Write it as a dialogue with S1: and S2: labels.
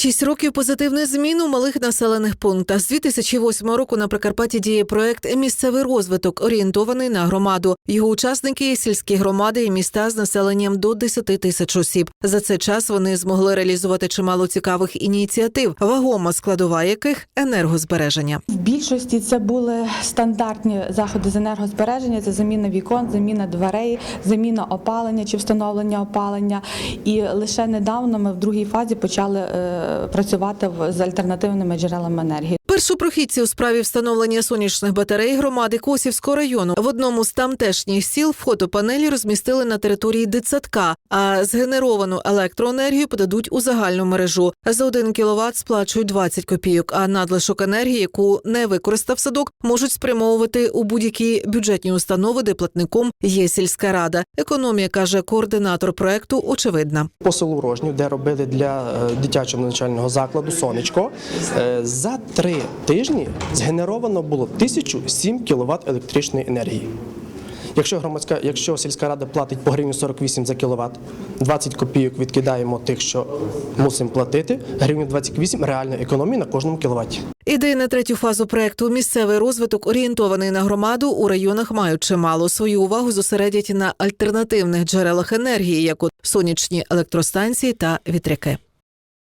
S1: Шість років позитивних змін у малих населених пунктах. З 2008 року на Прикарпатті діє проект Місцевий розвиток, орієнтований на громаду. Його учасники сільські громади і міста з населенням до 10 тисяч осіб. За цей час вони змогли реалізувати чимало цікавих ініціатив, вагома складова яких енергозбереження.
S2: В більшості це були стандартні заходи з енергозбереження, це заміна вікон, заміна дверей, заміна опалення чи встановлення опалення. І лише недавно ми в другій фазі почали е, працювати з альтернативними джерелами енергії.
S1: Першопрохідці у справі встановлення сонячних батарей громади Косівського району в одному з тамтешніх сіл фотопанелі розмістили на території дитсадка, а згенеровану електроенергію подадуть у загальну мережу. За один кіловат сплачують 20 копійок. А надлишок енергії, яку не використав садок, можуть спрямовувати у будь-які бюджетні установи, де платником є сільська рада. Економія каже координатор проекту. Очевидна.
S3: по селу Рожнів, де робили для е, дитячого навчального закладу сонечко. е, За три тижні згенеровано було 1007 кВт електричної енергії. Якщо громадська, якщо сільська рада платить по гривні 48 за кіловат, 20 копійок відкидаємо тих, що мусимо платити, гривню 28 реальна економія на кожному кіловаті.
S1: Ідеї на третю фазу проекту місцевий розвиток орієнтований на громаду у районах мають чимало. Свою увагу зосередять на альтернативних джерелах енергії, як от сонячні електростанції та вітряки.